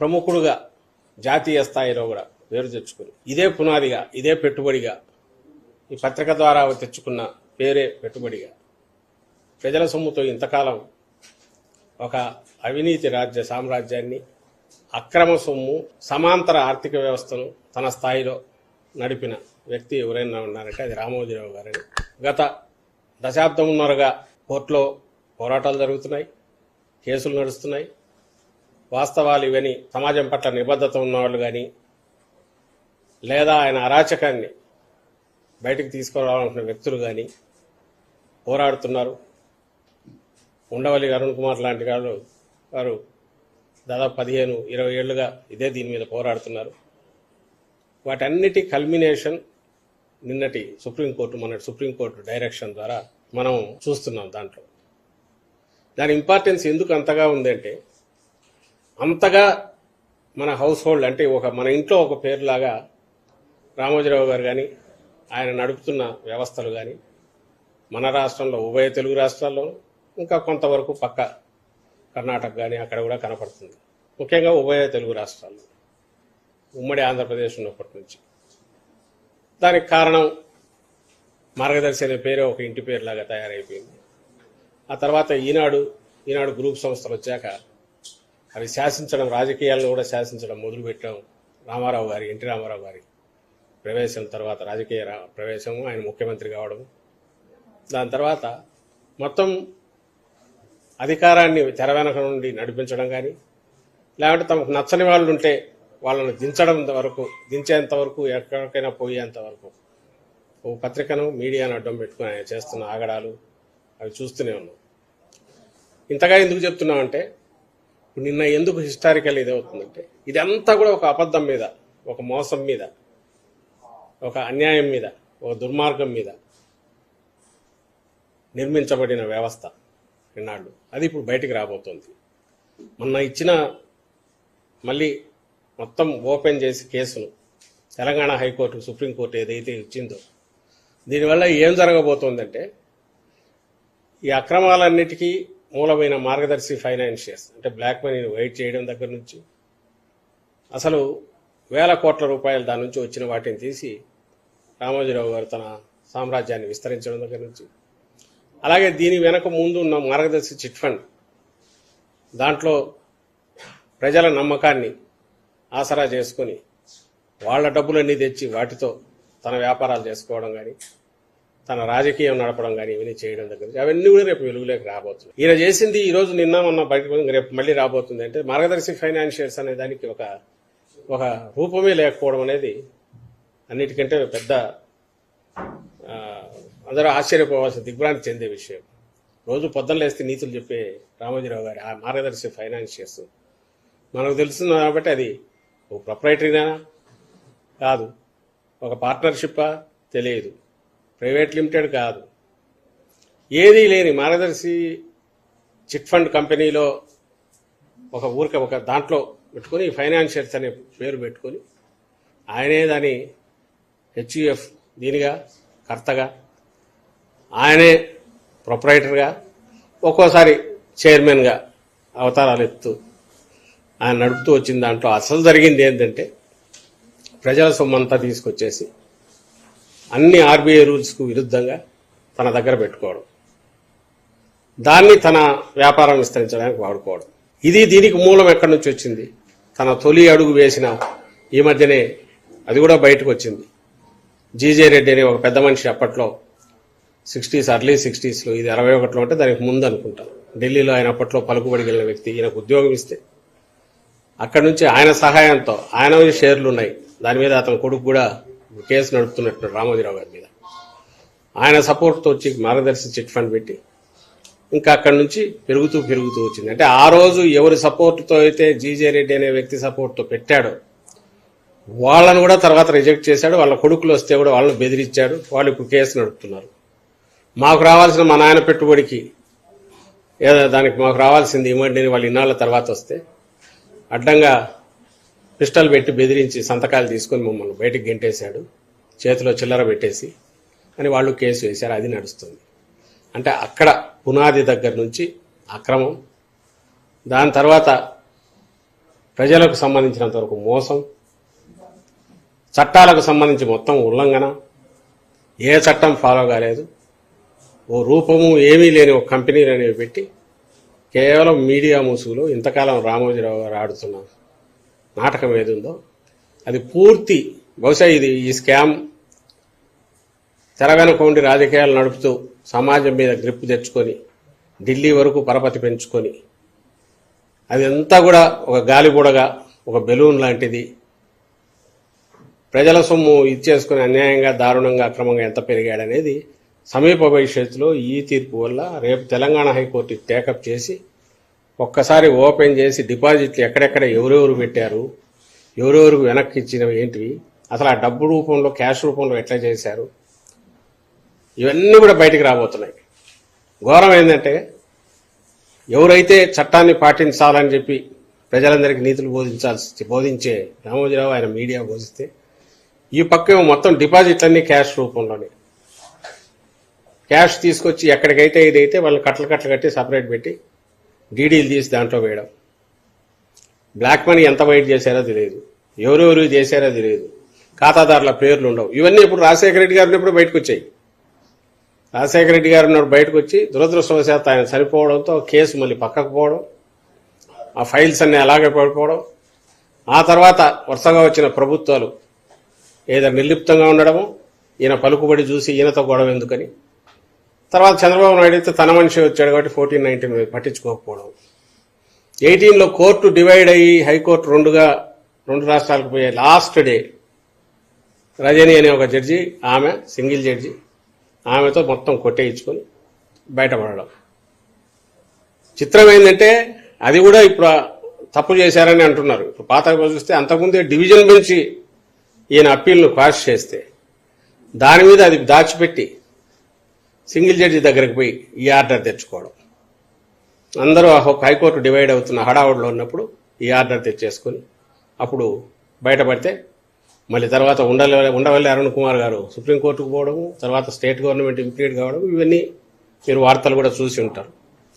ప్రముఖుడుగా జాతీయ స్థాయిలో కూడా పేరు తెచ్చుకుని ఇదే పునాదిగా ఇదే పెట్టుబడిగా ఈ పత్రిక ద్వారా తెచ్చుకున్న పేరే పెట్టుబడిగా. ప్రజల సొమ్ముతో ఇంతకాలం ఒక అవినీతి రాజ్య సామ్రాజ్యాన్ని అక్రమ సొమ్ము సమాంతర ఆర్థిక వ్యవస్థను తన స్థాయిలో నడిపిన వ్యక్తి ఎవరైనా ఉన్నారంటే అది రామోజీరావు గారని. గత దశాబ్దం ఉన్నారుగా కోర్టులో పోరాటాలు జరుగుతున్నాయి కేసులు నడుస్తున్నాయి వాస్తవాలు ఇవని సమాజం పట్ల నిబద్ధత ఉన్నవాళ్ళు కానీ లేదా ఆయన అరాచకాన్ని బయటికి తీసుకురావాలనుకున్న వ్యక్తులు కానీ పోరాడుతున్నారు. ఉండవల్లి అరుణ్ కుమార్ లాంటి వాళ్ళు వారు దాదాపు పదిహేను ఇరవై ఏళ్ళుగా ఇదే దీని మీద పోరాడుతున్నారు. వాటన్నిటి కల్మినేషన్ నిన్నటి సుప్రీంకోర్టు మొన్నటి సుప్రీంకోర్టు డైరెక్షన్ ద్వారా మనం చూస్తున్నాం దాంట్లో. దాని ఇంపార్టెన్స్ ఎందుకు అంతగా ఉందంటే అంతగా మన హౌస్ హోల్డ్ అంటే ఒక మన ఇంట్లో ఒక పేరులాగా రామోజీరావు గారు కానీ ఆయన నడుపుతున్న వ్యవస్థలు కానీ మన రాష్ట్రంలో ఉభయ తెలుగు రాష్ట్రాల్లో ఇంకా కొంతవరకు పక్క కర్ణాటక కానీ అక్కడ కూడా కనపడుతుంది. ముఖ్యంగా ఉభయ తెలుగు రాష్ట్రాల్లో. ఉమ్మడి ఆంధ్రప్రదేశ్ ఉన్నప్పటి నుంచి. దానికి కారణం మార్గదర్శి అనే పేరే ఒక ఇంటి పేరులాగా తయారైపోయింది. ఆ తర్వాత ఈనాడు ఈనాడు గ్రూప్ సంస్థలు వచ్చాక అవి శాసించడం రాజకీయాల్లో కూడా శాసించడం మొదలుపెట్టడం రామారావు గారి ఎన్టీ రామారావు గారి ప్రవేశం తర్వాత రాజకీయ ప్రవేశము ఆయన ముఖ్యమంత్రి కావడం దాని తర్వాత మొత్తం అధికారాన్ని తెర వెనక నుండి నడిపించడం కానీ లేకుంటే తమకు నచ్చని వాళ్ళు ఉంటే వాళ్ళను దించడం వరకు దించేంత వరకు ఎక్కడికైనా పోయేంత వరకు ఓ పత్రికను మీడియాను అడ్డం పెట్టుకుని ఆయన చేస్తున్న ఆగడాలు అవి చూస్తూనే ఉన్నాం. ఇంతగా ఎందుకు చెప్తున్నామంటే నిన్న ఎందుకు హిస్టారికల్ ఇది అవుతుందంటే ఇదంతా కూడా ఒక అబద్ధం మీద ఒక మోసం మీద ఒక అన్యాయం మీద ఒక దుర్మార్గం మీద నిర్మించబడిన వ్యవస్థ ఇన్నాళ్ళు. అది ఇప్పుడు బయటికి రాబోతోంది. మొన్న ఇచ్చిన మళ్ళీ మొత్తం ఓపెన్ చేసి కేసును తెలంగాణ హైకోర్టు సుప్రీంకోర్టు ఏదైతే ఇచ్చిందో దీనివల్ల ఏం జరగబోతోందంటే ఈ అక్రమాలన్నిటికీ మూలమైన మార్గదర్శి ఫైనాన్షియర్స్. అంటే బ్లాక్ మనీని వైట్ చేయడం దగ్గర నుంచి అసలు వేల కోట్ల రూపాయలు దాని నుంచి వచ్చిన వాటిని తీసి రామోజీరావు గారు తన సామ్రాజ్యాన్ని విస్తరించడం దగ్గర నుంచి. అలాగే దీని వెనక ముందు ఉన్న మార్గదర్శి చిట్ ఫండ్ దాంట్లో ప్రజల నమ్మకాన్ని ఆసరా చేసుకొని వాళ్ళ డబ్బులన్నీ తెచ్చి వాటితో తన వ్యాపారాలు చేసుకోవడం కానీ తన రాజకీయం నడపడం కానీ ఇవన్నీ చేయడం దగ్గర అవన్నీ కూడా రేపు వెలుగులోకి రాబోతుంది ఈయన చేసింది ఈ రోజు నిన్న మొన్న బయటకు రేపు మళ్ళీ రాబోతుంది అంటే మార్గదర్శి ఫైనాన్షియర్స్ అనే దానికి ఒక ఒక రూపమే లేకపోవడం అనేది అన్నిటికంటే పెద్ద అందరూ ఆశ్చర్యపోవాల్సిన దిగ్భ్రాంతి చెందే విషయం. రోజు పొద్దున లేస్తే నీతులు చెప్పే రామోజీరావు గారి ఆ మార్గదర్శి ఫైనాన్షియర్స్ మనకు తెలుస్తుంది కాబట్టి అది ఒక ప్రొపరేటరీనా కాదు. ఒక పార్ట్నర్షిప్పా తెలియదు. ప్రైవేట్ లిమిటెడ్ కాదు. ఏదీ లేని మార్గదర్శి చిట్ ఫండ్ కంపెనీలో ఒక ఊరికి ఒక దాంట్లో పెట్టుకొని ఫైనాన్షియర్స్ అనే పేరు పెట్టుకొని ఆయనే దాని హెచ్యుఎఫ్ దీనిగా కర్తగా. ఆయనే ప్రొపరైటర్గా ఒక్కోసారి చైర్మన్గా అవతారాలు ఎత్తు ఆయన నడుపుతూ వచ్చిన దాంట్లో అసలు జరిగింది ఏంటంటే ప్రజల సొమ్మంతా తీసుకొచ్చేసి అన్ని ఆర్బీఐ రూల్స్కు విరుద్ధంగా తన దగ్గర పెట్టుకోవడం. దాన్ని తన వ్యాపారం విస్తరించడానికి వాడుకోవడం. ఇది దీనికి మూలం ఎక్కడి నుంచి వచ్చింది? తన తొలి అడుగు వేసిన ఈ మధ్యనే అది కూడా బయటకు వచ్చింది. జీజే రెడ్డి అనే ఒక పెద్ద మనిషి అప్పట్లో సిక్స్టీస్ అర్లీ సిక్స్టీస్లో ఇది అరవై ఒకటిలో అంటే దానికి ముందు అనుకుంటాను ఢిల్లీలో ఆయన అప్పట్లో పలుకుబడి వెళ్ళిన వ్యక్తి ఈయనకు ఉద్యోగం ఇస్తే. అక్కడి నుంచి ఆయన సహాయంతో ఆయన షేర్లు ఉన్నాయి. దాని మీద అతని కొడుకు కూడా కేసు నడుపుతున్నట్టు రామోజీరావు గారి మీద. ఆయన సపోర్ట్తో వచ్చి మార్గదర్శి చిట్ ఫండ్ పెట్టి ఇంకా అక్కడి నుంచి పెరుగుతూ పెరుగుతూ వచ్చింది. అంటే ఆ రోజు ఎవరి సపోర్ట్తో అయితే జీజే రెడ్డి అనే వ్యక్తి సపోర్ట్తో పెట్టాడో వాళ్ళను కూడా తర్వాత రిజెక్ట్ చేశాడు. వాళ్ళ కొడుకులు వస్తే కూడా వాళ్ళని బెదిరించాడు. వాళ్ళు ఇప్పుడు కేసు నడుపుతున్నారు. మాకు రావాల్సిన మా నాయన పెట్టుబడికి ఏదో దానికి మాకు రావాల్సింది ఇవ్వండి వాళ్ళు ఇన్నాళ్ళ తర్వాత వస్తే అడ్డంగా పిస్టల్ పెట్టి బెదిరించి సంతకాలు తీసుకొని మమ్మల్ని బయటకు గెంటేశాడు. చేతిలో చిల్లర పెట్టేసి అని వాళ్ళు కేసు వేశారు. అది నడుస్తుంది. అంటే అక్కడ పునాది దగ్గర నుంచి అక్రమం దాని తర్వాత ప్రజలకు సంబంధించినంత వరకు మోసం చట్టాలకు సంబంధించి మొత్తం ఉల్లంఘన. ఏ చట్టం ఫాలో కాలేదు. ఓ రూపము ఏమీ లేని ఒక కంపెనీలు అనేవి పెట్టి కేవలం మీడియా ముసుగులో ఇంతకాలం రామోజీరావు గారు ఆడుతున్నారు నాటకం ఏది ఉందో అది పూర్తి బహుశా ఇది ఈ స్కామ్ తెర ఉండి రాజకీయాలు నడుపుతూ సమాజం మీద గ్రిప్ తెచ్చుకొని ఢిల్లీ వరకు పరపతి పెంచుకొని అది అంతా కూడా ఒక గాలిబుడగా ఒక బెలూన్ లాంటిది. ప్రజల సొమ్ము ఇచ్చేసుకుని అన్యాయంగా దారుణంగా అక్రమంగా ఎంత పెరిగాడనేది సమీప భవిష్యత్తులో ఈ తీర్పు వల్ల రేపు తెలంగాణ హైకోర్టు టేకప్ చేసి ఒక్కసారి ఓపెన్ చేసి డిపాజిట్లు ఎక్కడెక్కడ ఎవరెవరు పెట్టారు ఎవరెవరు వెనక్కి ఇచ్చినవి ఏంటివి అసలు ఆ డబ్బు రూపంలో క్యాష్ రూపంలో ఎట్లా చేశారు ఇవన్నీ కూడా బయటికి రాబోతున్నాయి. ఘోరం ఏంటంటే ఎవరైతే చట్టాన్ని పాటించాలని చెప్పి ప్రజలందరికీ నీతులు బోధించాల్సి బోధించే రామోజీరావు ఆయన మీడియా బోధిస్తే ఈ పక్క మొత్తం డిపాజిట్లన్నీ క్యాష్ రూపంలోనే. క్యాష్ తీసుకొచ్చి ఎక్కడికైతే ఇదైతే వాళ్ళు కట్టలు కట్టలు కట్టి సపరేట్ పెట్టి డీడీలు తీసి దాంట్లో వేయడం. బ్లాక్ మనీ ఎంత వైట్ చేశారో తెలియదు. ఎవరెవరు చేశారో తెలియదు. ఖాతాదారుల పేర్లు ఉండవు. ఇవన్నీ ఇప్పుడు రాజశేఖర రెడ్డి గారిని ఇప్పుడు బయటకు వచ్చాయి రాజశేఖర రెడ్డి గారు ఉన్నప్పుడు బయటకు వచ్చి దురదృష్టవశాత్తు ఆయన చనిపోవడంతో కేసు మళ్ళీ పక్కకు పోవడం ఆ ఫైల్స్ అన్ని అలాగే పడిపోవడం ఆ తర్వాత వరుసగా వచ్చిన ప్రభుత్వాలు ఏదో నిర్లిప్తంగా ఉండడము ఈయన పలుకుబడి చూసి ఈయనతో గొడవ ఎందుకని తర్వాత చంద్రబాబు నాయుడు అయితే తన మనిషి వచ్చాడు కాబట్టి ఫోర్టీన్ నైన్టీన్ పట్టించుకోకపోవడం. ఎయిటీన్లో కోర్టు డివైడ్ అయ్యి హైకోర్టు రెండుగా రెండు రాష్ట్రాలకు పోయే లాస్ట్ డే రజని అనే ఒక జడ్జి ఆమె సింగిల్ జడ్జి ఆమెతో మొత్తం కొట్టేయించుకొని బయటపడడం. చిత్రం ఏంటంటే అది కూడా ఇప్పుడు తప్పు చేశారని అంటున్నారు. ఇప్పుడు పాత చూస్తే అంతకుముందే డివిజన్ బెంచ్ ఈయన అప్పీల్ను క్వాష్ చేస్తే దాని మీద అది దాచిపెట్టి సింగిల్ జడ్జి దగ్గరికి పోయి ఈ ఆర్డర్ తెచ్చుకోవడం. అందరూ ఆ హైకోర్టు డివైడ్ అవుతున్న హడావుడిలో ఉన్నప్పుడు ఈ ఆర్డర్ తెచ్చేసుకొని అప్పుడు బయటపడితే మళ్ళీ తర్వాత ఉండలే ఉండవల్లి అరుణ్ కుమార్ గారు సుప్రీంకోర్టుకు పోవడం తర్వాత స్టేట్ గవర్నమెంట్ ఇంప్లీట్ కావడం ఇవన్నీ మీరు వార్తలు కూడా చూసి ఉంటారు.